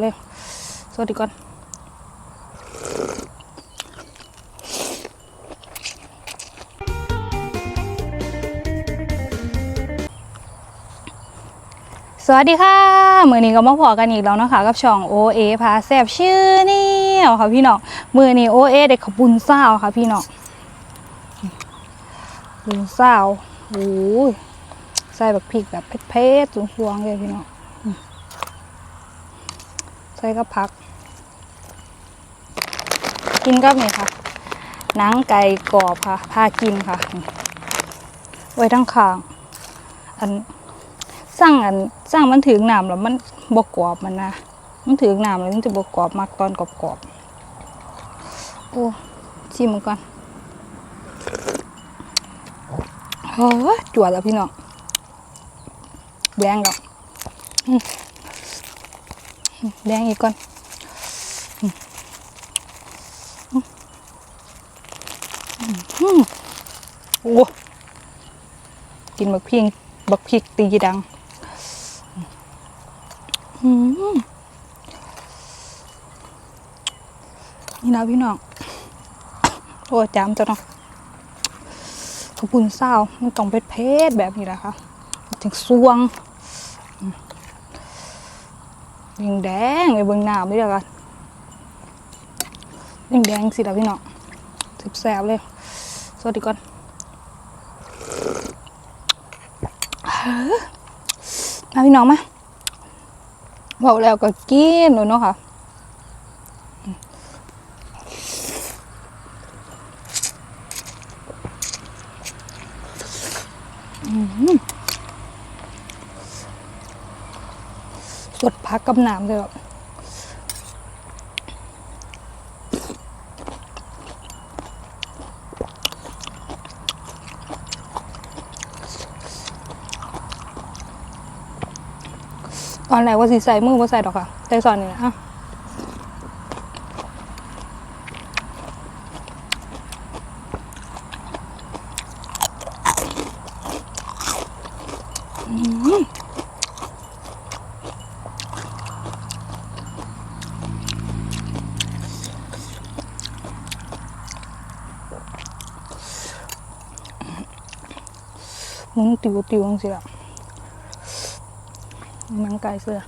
เร็วสวัสดีก่อนสวัสดีค่ะมือนี้ก็มาพอกันอีกแล้วนะคะ กับช่อง OA พาแซบชื่อนี่ค่ะพี่น้องมือนี้ OA เด็กขบุญเศร้าค่ะพี่น้องบุญเศร้าโอ้ยใส่แบบพริกแบบเผ็ดๆสูงๆเลยพี่น้อง ใส่กับผัก กินกับนี่ค่ะ หนังไก่กรอบค่ะพากินค่ะ ไว้ทั้งข้าง อันสร้างอันสร้างมันถึงน้ำแล้วมันบกกรอบมันนะ มันถึงน้ำแล้วมันจะบกกรอบมากตอนกรอบๆโอ้ชิมมันก่อนเฮ้ยจวดแล้วพี่น้องแดงดอกอืม แดงอีกก่อนอืมอืมโอ้กินบักเพียงบักพริกตีดังนี่นะพี่น้องโอ้จามจะเนาะขอบคุณเศร้ามันต้องเป็นเพศแบบนี้แหละค่ะถึงสวง แดงแดงไอ้เบิ่งหน้าไม่ได้กันแดงแดงสิละพี่น้องแสบเลย สวัสดีก่อนมาพี่น้องมาบอกแล้วก็กินหนูเนาะค่ะ อืม สดพักกับน้ำเลยแบบตอนแรกว่าสีใส่มือว่าใส่ดอกค่ะใส่สอนนี่นะอะ หมุนติวติวจังสิละหนังไก่เสือ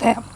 แ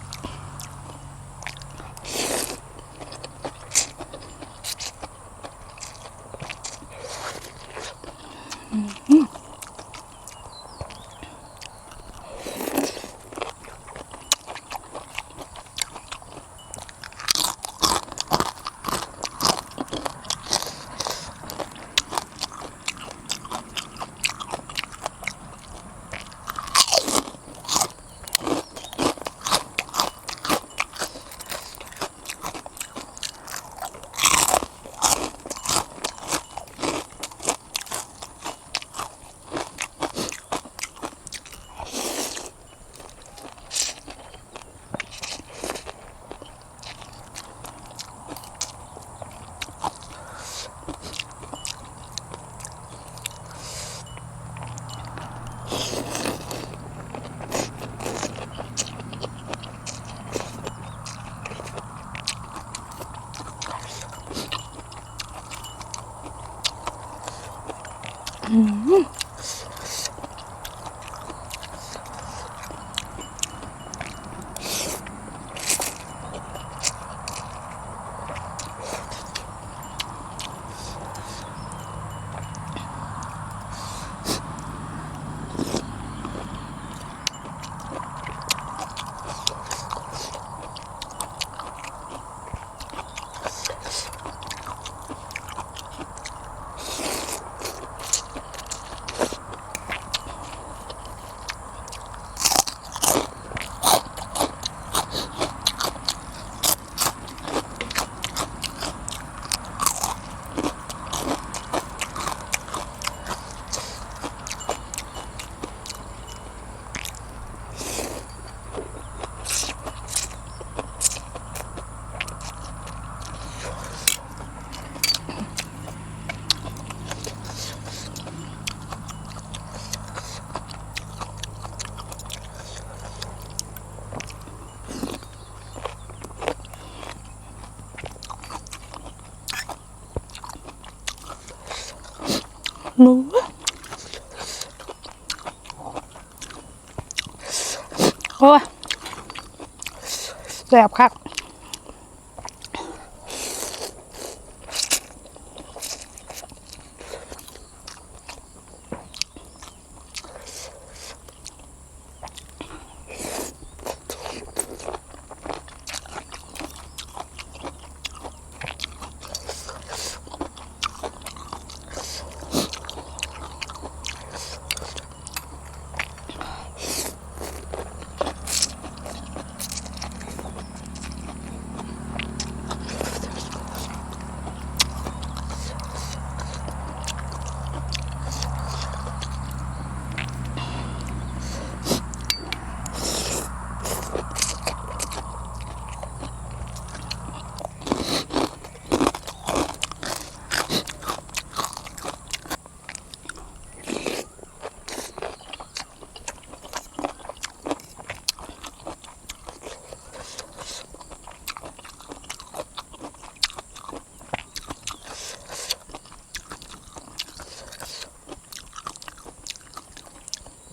หนูโอ้ยแสบคัก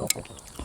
thank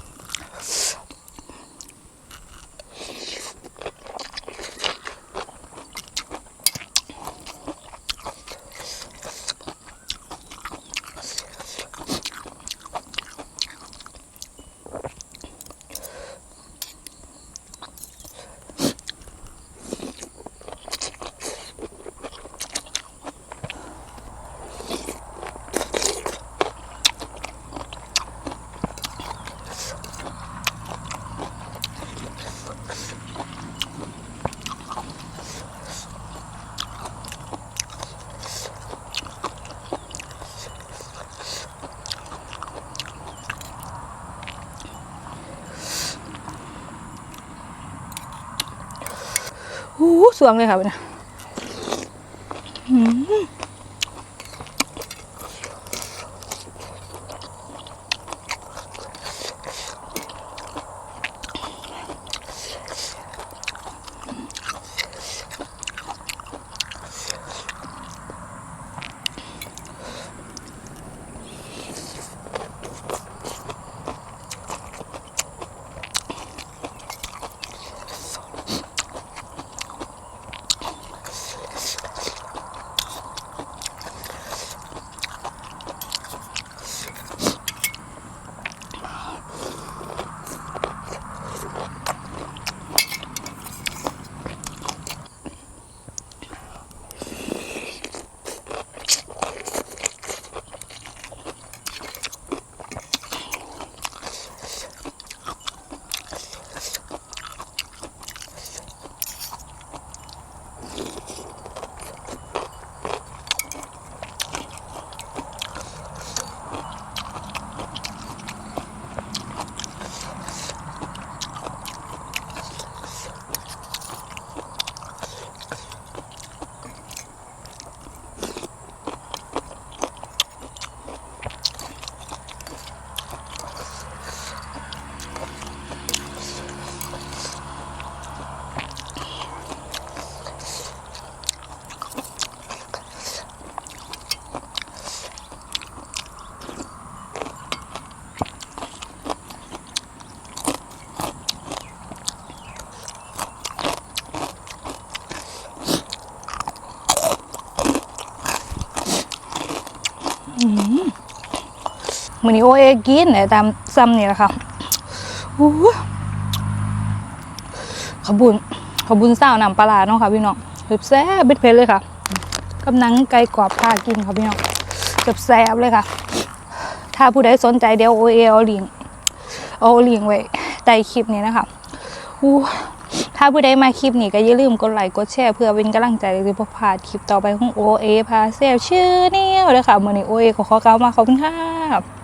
สวงเลยค่ะเนี่ยอืม มือนี้โอเอกินเนี่ยตามซ้ำนี่แหละค่ะอู้ขบุญขบุญเศร้าน้ำปลาเนาะค่ะพี่น้องแซ่บเบ็ดเพชรเลยค่ะกำนังไก่กรอบพากินค่ะพี่น้องแซ่บเลยค่ะ ถ้าผู้ใดสนใจเดี๋ยวโอเอเอาลิงเอาลิงไว้ใต้คลิปนี้นะคะอู้ ถ้าผู้ใดมาคลิปนี้ก็อย่าลืมกดไลค์กดแชร์เพื่อเป็นกำลังใจในการพาดคลิปต่อไปของโอเอพาเซลชื่อเนี่ยเลยค่ะมือนี้โอเอขอขอกล่าวมาขอบคุณค่ะ